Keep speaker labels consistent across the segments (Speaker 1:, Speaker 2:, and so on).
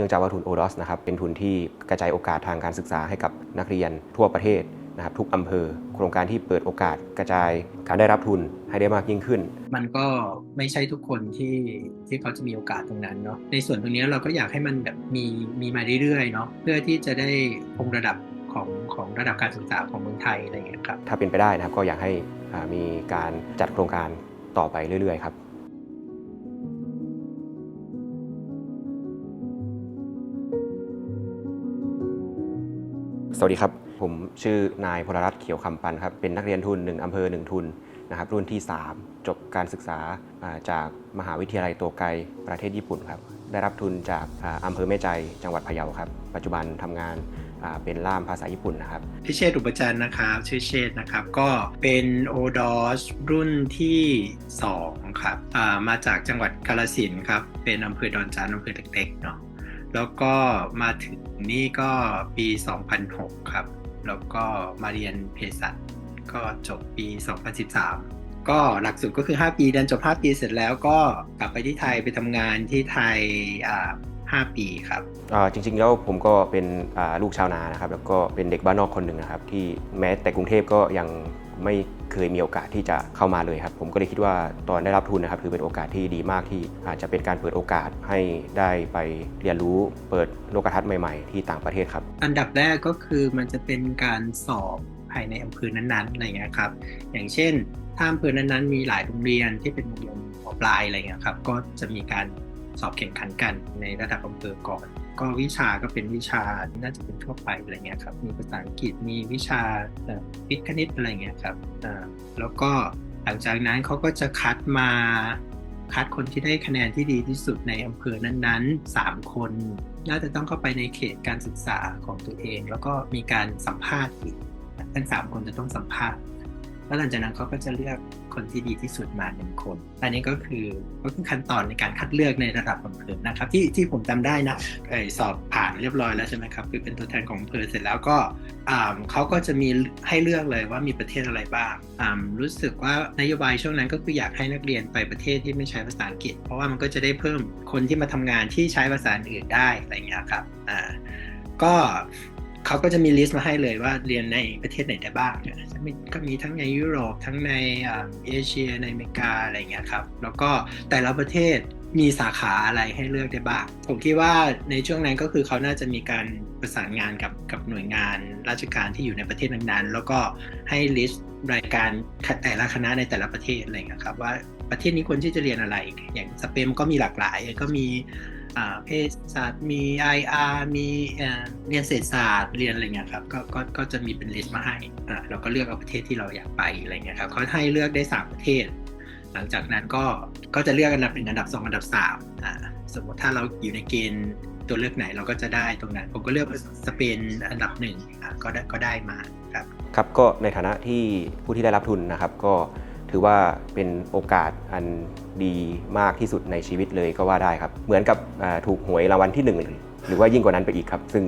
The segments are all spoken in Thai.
Speaker 1: นื่องจากว่าทุน ODOS นะครับเป็นทุนที่กระจายโอกาสทางการศึกษาให้กับนักเรียนทั่วประเทศนะครับทุกอำเภอ โครงการที่เปิดโอกาสกระจายการได้รับทุนให้ได้มากยิ่งขึ้น
Speaker 2: มันก็ไม่ใช่ทุกคนที่ที่เขาจะมีโอกาสตรงนั้นเนาะในส่วนตรงนี้เราก็อยากให้มันแบบมีมีมาเรื่อยๆเนาะเพื่อที่จะได้คงระดับของของระดับการศึกษาของเมืองไทยอะไรอย่างเงี้ยครับ
Speaker 1: ถ้าเป็นไปได้นะครับก็อยากให้อ่ามีการจัดโครงการต่อไปเรื่อยๆครับ สวัสดีครับ ผมชื่อนายพลรัตน์เขียวคำปันครับ เป็นนักเรียนทุน 1อำเภอ 1 ทุนนะครับรุ่นที่ 3 จบการศึกษาจากมหาวิทยาลัยโตไกประเทศญี่ปุ่นครับได้รับทุนจากอำเภอแม่ใจจังหวัดพะเยาครับ ปัจจุบันทำงานเป็นล่ามภาษาญี่ปุ่นนะครับ
Speaker 2: พิเชษอุปจันนะครับชื่อเชษนะครับก็เป็น o d o s รุ่นที่2ครับมาจากจังหวัดกาฬสินครับเป็นอำเภอดอนจานอำเภอเล็กๆเนาะ แล้วก็มาถึงนี่ก็ปี 2006 ครับ แล้วก็มาเรียนเภสัชก็จบปี 2013 ก็หลักสูตรก็คือ 5 ปีเรียนจบ 5 ปีเสร็จแล้วก็กลับไปที่ไทยไปทำงานที่ไทยอ่า5ปีครับ
Speaker 1: อ่าจริงๆแล้วผมก็เป็นลูกชาวนานะครับ แล้วก็เป็นเด็กบ้านนอกคนหนึ่งนะครับ ที่แม้แต่กรุงเทพก็ยัง ไม่เคยมีโอกาสที่จะเข้ามาเลยครับ ผมก็เลยคิดว่าตอนได้รับทุนนะครับถือเป็นโอกาสที่ดีมากที่อาจจะเป็นการเปิดโอกาสให้ได้ไปเรียนรู้เปิดโลกทัศน์ใหม่ๆ ที่ต่างประเทศครับ
Speaker 2: อันดับแรกก็คือมันจะเป็นการสอบภายในอำเภอนั้นๆอะไรเงี้ยครับอย่างเช่น ถ้าอำเภอนั้นๆมีหลายโรงเรียนที่เป็นโรงเรียนปลายอะไรเงี้ยครับก็จะมีการสอบแข่งขันกันในระดับอำเภอก่อนก็วิชาก็เป็นวิชาน่าจะเป็นทั่วไปอะไรเงี้ยครับมีภาษาอังกฤษมีวิชาเอ่อวิทย์คณิตอะไรเงี้ยครับแล้วก็หลังจากนั้นเขาก็จะคัดมาคัดคนที่ได้คะแนนที่ดีที่สุดในอำเภอนั้นๆ 3 คน น่าจะต้องเข้าไปในเขตการศึกษาของตัวเอง แล้วก็มีการสัมภาษณ์อีกทั้ง3คนจะต้องสัมภาษณ์ แล้วหลังจากนั้นเขาก็จะเลือกคนที่ดีที่สุดมาหนึ่งคน อันนี้ก็คือก็คือขั้นตอนในการคัดเลือกในระดับอำเภอนะครับ ที่ที่ผมจำได้นะไอสอบผ่านเรียบร้อยแล้วใช่ไหมครับ คือเป็นตัวแทนของอำเภอเสร็จแล้วก็อ่าเขาก็จะมีให้เลือกเลยว่ามีประเทศอะไรบ้างอ่ารู้สึกว่านโยบายช่วงนั้นก็คืออยากให้นักเรียนไปประเทศที่ไม่ใช้ภาษาอังกฤษ เพราะว่ามันก็จะได้เพิ่มคนที่มาทำงานที่ใช้ภาษาอื่นได้อะไรอย่างเงี้ยครับ อ่า ก็ เขาก็จะมีลิสต์มาให้เลยว่าเรียนในประเทศไหนได้บ้างเนี่ยก็มีทั้งในยุโรปทั้งในเอเชียในอเมริกาอะไรเงี้ยครับ แล้วก็แต่ละประเทศมีสาขาอะไรให้เลือกได้บ้าง ผมคิดว่าในช่วงนั้นก็คือเขาน่าจะมีการประสานงานกับกับหน่วยงานราชการที่อยู่ในประเทศนั้นๆ แล้วก็ให้ลิสต์รายการแต่ละคณะในแต่ละประเทศอะไรเงี้ยครับว่าประเทศนี้ควรที่จะเรียนอะไร อย่างสเปนก็มีหลากหลาย ก็มี เภสัชศาสตร์มี IR มีเอ่อเรียนเศรษฐศาสตร์เรียนอะไรเงี้ยครับก็ก็ก็จะมีเป็นลิสต์มาให้อ่าเราก็เลือกเอาประเทศที่เราอยากไปอะไรเงี้ยครับเขาให้เลือกได้ 3 ประเทศ หลังจากนั้นก็ก็จะเลือกอันดับหนึ่งอันดับ 2 อันดับ3อ่าสมมติถ้าเราอยู่ในเกณฑ์ตัวเลือกไหนเราก็จะได้ตรงนั้น ผมก็เลือกสเปนอันดับหนึ่งอ่าก็ได้ก็ได้มาครับ
Speaker 1: ครับก็ในฐานะที่ผู้ที่ได้รับทุนนะครับก็ ถือว่าเป็นโอกาสอันดีมากที่สุดในชีวิตเลยก็ว่าได้ครับ เหมือนกับอ่าถูกหวยรางวัลที่หนึ่งหรือว่ายิ่งกว่านั้นไปอีกครับ ซึ่ง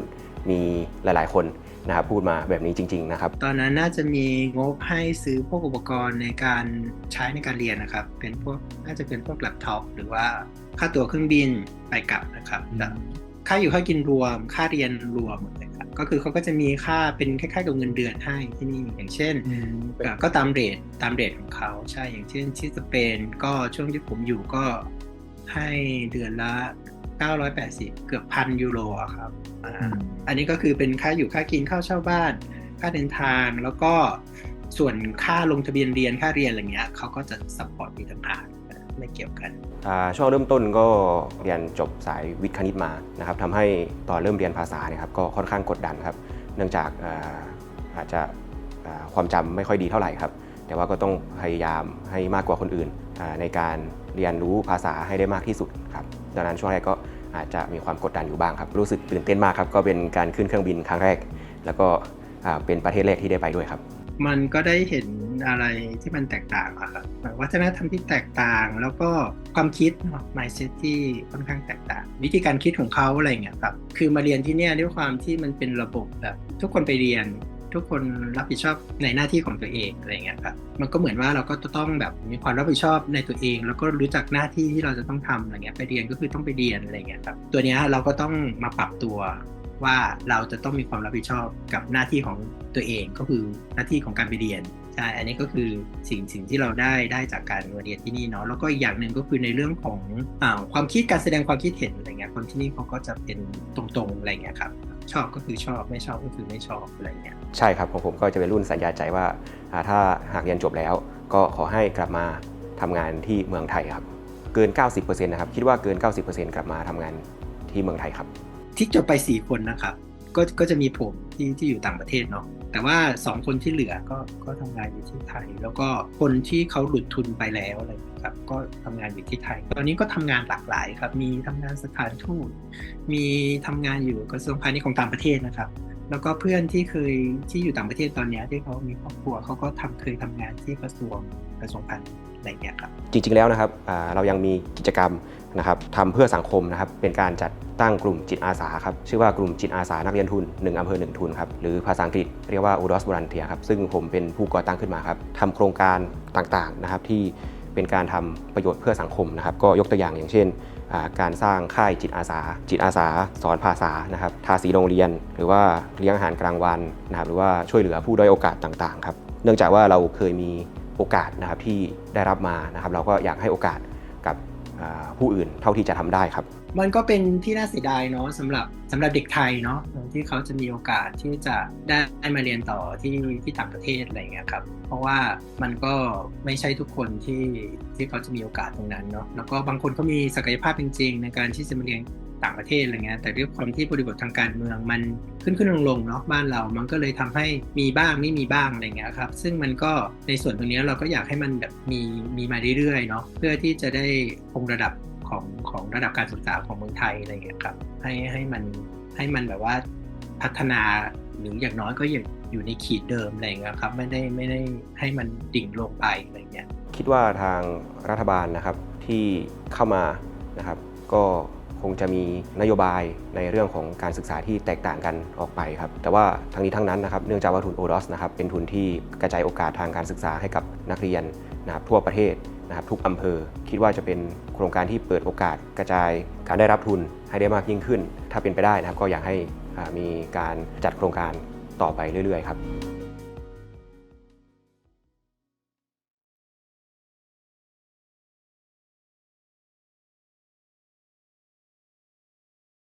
Speaker 1: มีหลาย ๆ คนนะครับพูดมาแบบนี้จริง ๆ นะครับ
Speaker 2: ตอนนั้นน่าจะมีงบให้ซื้อพวกอุปกรณ์ในการใช้ในการเรียนนะครับ เป็นพวกน่าจะเป็นพวกแล็ปท็อปหรือว่าค่าตั๋วเครื่องบินไปกลับนะครับแต่ค่าอยู่ค่ากินรวมค่าเรียนรวม หมดเลยครับก็คือเขาก็จะมีค่าเป็นคล้ายๆกับเงินเดือนให้ที่นี่อย่างเช่นเอ่อก็ตามเรทตามเรทของเขาใช่อย่างเช่นที่สเปนก็ช่วงที่ผมอยู่ก็ให้เดือนละ 980 เกือบพันยูโรอะครับอ่าอันนี้ก็คือเป็นค่าอยู่ค่ากินค่าเช่าบ้าน ค่าเดินทางแล้วก็ส่วนค่าลงทะเบียนเรียนค่าเรียนอะไรเงี้ยเขาก็จะซัพพอร์ตอีกต่างหาก ไม่เกี่ยวกัน
Speaker 1: อ่าช่วงเริ่มต้นก็เรียนจบสายวิทย์คณิตมานะครับทำให้ตอนเริ่มเรียนภาษาเนี่ยครับก็ค่อนข้างกดดันครับ เนื่องจากอ่าอาจจะอ่าความจำไม่ค่อยดีเท่าไหร่ครับ แต่ว่าก็ต้องพยายามให้มากกว่าคนอื่นอ่าในการเรียนรู้ภาษาให้ได้มากที่สุดครับดังนั้นช่วงแรกก็อาจจะมีความกดดันอยู่บ้างครับ รู้สึกตื่นเต้นมากครับ ก็เป็นการขึ้นเครื่องบินครั้งแรก แล้วก็อ่าเป็นประเทศแรกที่ได้ไปด้วยครับ
Speaker 2: มันก็ได้เห็น อะไรที่มันแตกต่างครับแบบวัฒนธรรมที่แตกต่าง แล้วก็ความคิดเนาะ mindset ที่ค่อนข้างแตกต่าง วิธีการคิดของเขาอะไรเงี้ยครับคือมาเรียนที่เนี่ยด้วยความที่มันเป็นระบบแบบทุกคนไปเรียนทุกคนรับผิดชอบในหน้าที่ของตัวเองอะไรเงี้ยครับ มันก็เหมือนว่าเราก็จะต้องแบบมีความรับผิดชอบในตัวเอง แล้วก็รู้จักหน้าที่ที่เราจะต้องทำอะไรเงี้ย ไปเรียนก็คือต้องไปเรียนอะไรเงี้ยครับ ตัวเนี้ยเราก็ต้องมาปรับตัว ว่าเราจะต้องมีความรับผิดชอบกับหน้าที่ของตัวเองก็คือหน้าที่ของการไปเรียนใช่อันนี้ก็คือสิ่งสิ่งที่เราได้ได้จากการมาเรียนที่นี่เนาะแล้วก็อีกอย่างหนึ่งก็คือในเรื่องของอาความคิดการแสดงความคิดเห็นอะไรเงี้ยคนที่นี่เขาก็จะเป็นตรงๆอะไรเงี้ยครับชอบก็คือชอบไม่ชอบก็คือไม่ชอบอะไรเงี้ย
Speaker 1: ใช่ครับของผมก็จะเป็นรุ่นสัญญาใจว่าอ่าถ้าหากเรียนจบแล้ว ก็ขอให้กลับมาทำงานที่เมืองไทยครับเกิน 90%นะครับคิดว่าเกิน 90%กลับมาทำงานที่เมืองไทยครับ
Speaker 2: ที่จบไปสี่คนนะครับ ก็ก็จะมีผมที่ที่อยู่ต่างประเทศเนาะแต่ว่าสองคนที่เหลือก็ก็ทำงานอยู่ที่ไทย แล้วก็คนที่เขาหลุดทุนไปแล้วอะไรครับก็ทำงานอยู่ที่ไทย ตอนนี้ก็ทำงานหลากหลายครับ มีทำงานสถานทูตมีทำงานอยู่กระทรวงพาณิชย์ของต่างประเทศนะครับ แล้วก็เพื่อนที่เคยที่อยู่ต่างประเทศตอนนี้ที่เขามีครอบครัวเขาก็ทำเคยทำงานที่กระทรวงกระทรวงพาณิชย์อะไรอย่างเงี้ยครับ
Speaker 1: จริงๆแล้วนะครับเรายังมีกิจกรรมนะครับทำเพื่อสังคมนะครับเป็นการจัดตั้งกลุ่มจิตอาสาครับชื่อว่ากลุ่มจิตอาสานักเรียนทุน 1อำเภอ1ทุนครับหรือภาษาอังกฤษเรียกว่า u d o s Volunteer ครับซึ่งผมเป็นผู้ก่อตั้งขึ้นมาครับทำโครงการต่างๆนะครับที่เป็นการทำประโยชน์เพื่อสังคมนะครับก็ยกตัวอย่างอย่างเช่น การสร้างค่ายจิตอาสา จิตอาสา สอนภาษานะครับทาสีโรงเรียน หรือว่าเลี้ยงอาหารกลางวันนะครับหรือว่าช่วยเหลือผู้ด้อยโอกาสต่างๆครับเนื่องจากว่าเราเคยมีโอกาสนะครับที่ได้รับมานะครับ เราก็อยากให้โอกาสกับผู้อื่นเท่าที่จะทำได้ครับ
Speaker 2: มันก็เป็นที่น่าเสียดายเนาะสำหรับสำหรับเด็กไทยเนาะที่เขาจะมีโอกาสที่จะได้มาเรียนต่อที่ที่ต่างประเทศอะไรเงี้ยครับเพราะว่ามันก็ไม่ใช่ทุกคนที่ที่เขาจะมีโอกาสตรงนั้นเนาะแล้วก็บางคนก็มีศักยภาพจริงๆ ในการที่จะมาเรียนต่างประเทศอะไรเงี้ยแต่ด้วยความที่บริบททางการเมืองมันขึ้นขึ้นลงลงๆเนาะบ้านเรา มันก็เลยทำให้มีบ้างไม่มีบ้างอะไรเงี้ยครับซึ่งมันก็ในส่วนตรงเนี้ยเราก็อยากให้มันแบบมีมีมาเรื่อยๆเนาะเพื่อที่จะได้คงระดับ ของของระดับการศึกษาของเมืองไทยอะไรอย่างเงี้ยครับให้ให้มันให้มันแบบว่าพัฒนาหรืออย่างน้อยก็อยู่อยู่ในขีดเดิมอะไรอย่างเงี้ยครับไม่ได้ไม่ได้ให้มันดิ่งลงไปอะไรอย่างเงี้ย
Speaker 1: คิดว่าทางรัฐบาลนะครับที่เข้ามานะครับ ก็คงจะมีนโยบายในเรื่องของการศึกษาที่แตกต่างกันออกไปครับ แต่ว่าทั้งนี้ทั้งนั้นนะครับเนื่องจากว่าทุนโอดอสนะครับเป็นทุนที่กระจายโอกาสทางการศึกษาให้กับนักเรียนนะครับทั่วประเทศ นะครับทุกอำเภอ คิดว่าจะเป็นโครงการที่เปิดโอกาสกระจายการได้รับทุนให้ได้มากยิ่งขึ้น ถ้าเป็นไปได้นะครับก็อยากให้มีการจัดโครงการต่อไปเรื่อยๆครับ